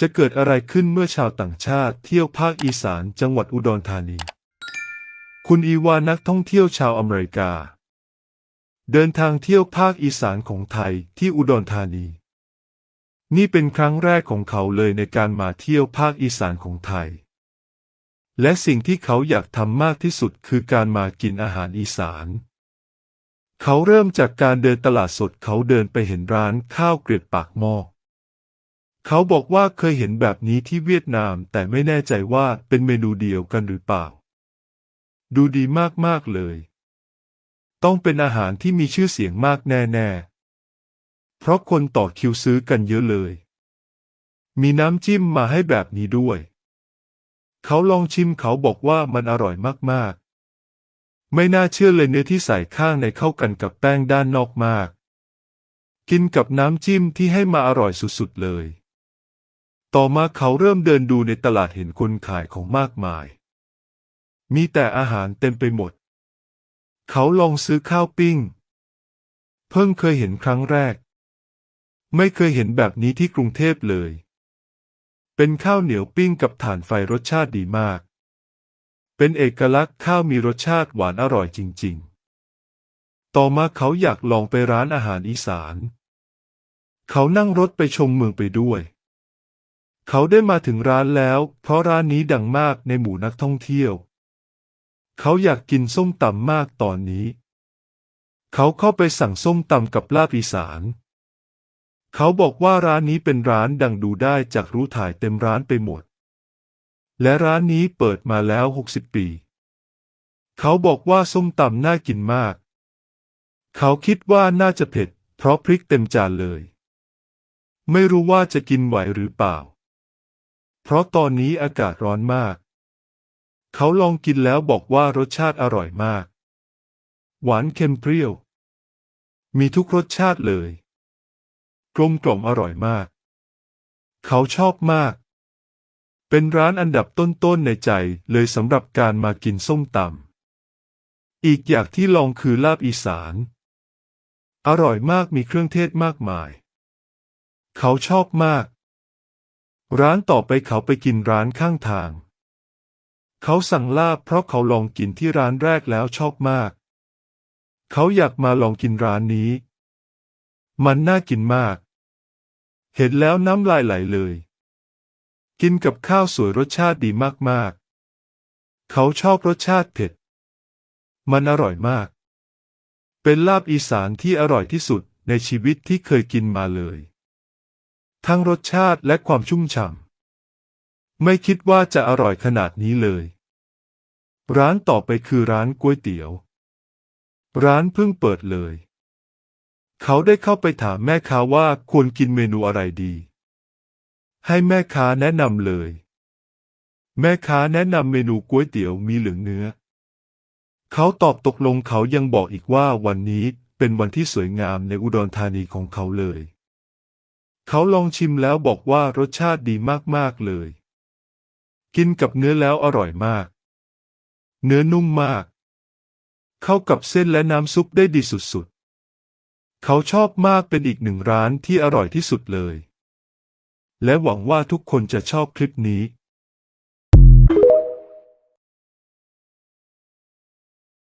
จะเกิดอะไรขึ้นเมื่อชาวต่างชาติเที่ยวภาคอีสานจังหวัดอุดรธานี คุณอีวานักท่องเที่ยวชาวอเมริกา เดินทางเที่ยวภาคอีสานของไทยที่อุดรธานี นี่เป็นครั้งแรกของเขาเลยในการมาเที่ยวภาคอีสานของไทย และสิ่งที่เขาอยากทำมากที่สุดคือการมากินอาหารอีสานเขาเริ่มจากการเดินตลาดสดเขาเดินไปเห็นร้านข้าวเกรียบปากหม้อ เขาบอกว่าเคยเห็นแบบนี้ที่เวียดนามแต่ไม่แน่ใจว่าเป็นเมนูเดียวกันหรือเปล่า ดูดีมากๆเลย ต้องเป็นอาหารที่มีชื่อเสียงมากแน่ๆ เพราะคนต่อคิวซื้อกันเยอะเลย มีน้ำจิ้มมาให้แบบนี้ด้วย เขาลองชิมเขาบอกว่ามันอร่อยมากๆ ไม่น่าเชื่อเลยเนื้อที่ใส่ข้างในเข้ากันกับแป้งด้านนอกมาก กินกับน้ำจิ้มที่ให้มาอร่อยสุดๆเลย ต่อมาเขาเริ่มเดินดูในตลาดเห็นคนขายของมากมาย มีแต่อาหารเต็มไปหมด เขาลองซื้อข้าวปิ้ง เพิ่งเคยเห็นครั้งแรก ไม่เคยเห็นแบบนี้ที่กรุงเทพเลย เป็นข้าวเหนียวปิ้งกับถ่านไฟรสชาติดีมาก เป็นเอกลักษณ์ข้าวมีรสชาติหวานอร่อยจริง ๆ ต่อมาเขาอยากลองไปร้านอาหารอีสาน เขานั่งรถไปชมเมืองไปด้วย เขาได้มาถึงร้านแล้ว เพราะร้านนี้ดังมากในหมู่นักท่องเที่ยว เขาอยากกินส้มตำมากตอนนี้ เขาเข้าไปสั่งส้มตำกับลาบอีสาน เขาบอกว่าร้านนี้เป็นร้านดังดูได้จากรู้ถ่ายเต็มร้านไปหมด และร้านนี้เปิดมาแล้วหกสิบปี เขาบอกว่าส้มตำน่ากินมาก เขาคิดว่าน่าจะเผ็ด เพราะพริกเต็มจานเลย ไม่รู้ว่าจะกินไหวหรือเปล่า ราะตอนนี้อากาศร้อนมาก เขาลองกินแล้วบอกว่ารสชาติอร่อยมาก หวานเค็มเปรี้ยว มีทุกรสชาติเลย กลมกล่อมอร่อยมาก เขาชอบมาก เป็นร้านอันดับต้นๆในใจเลยสำหรับการมากินส้มตำอีกอย่างที่ลองคือลาบอีสาน อร่อยมากมีเครื่องเทศมากมาย เขาชอบมาก ร้านต่อไปเขาไปกินร้านข้างทาง เขาสั่งลาบเพราะเขาลองกินที่ร้านแรกแล้วชอบมาก เขาอยากมาลองกินร้านนี้ มันน่ากินมาก เห็นแล้วน้ำลายไหลเลย กินกับข้าวสวยรสชาติดีมากๆ เขาชอบรสชาติเผ็ด มันอร่อยมาก เป็นลาบอีสานที่อร่อยที่สุดในชีวิตที่เคยกินมาเลย ทั้งรสชาติและความชุ่มฉ่ำ ไม่คิดว่าจะอร่อยขนาดนี้เลย ร้านต่อไปคือร้านก๋วยเตี๋ยว ร้านเพิ่งเปิดเลย เขาได้เข้าไปถามแม่ค้าว่าควรกินเมนูอะไรดี ให้แม่ค้าแนะนำเลย แม่ค้าแนะนำเมนูก๋วยเตี๋ยวมีเหลืองเนื้อ เขาตอบตกลงเขายังบอกอีกว่าวันนี้เป็นวันที่สวยงามในอุดรธานีของเขาเลย เขาลองชิมแล้วบอกว่ารสชาติดีมากๆเลย กินกับเนื้อแล้วอร่อยมาก เนื้อนุ่มมาก เข้ากับเส้นและน้ำซุปได้ดีสุดๆ เขาชอบมากเป็นอีกหนึ่งร้านที่อร่อยที่สุดเลย และหวังว่าทุกคนจะชอบคลิปนี้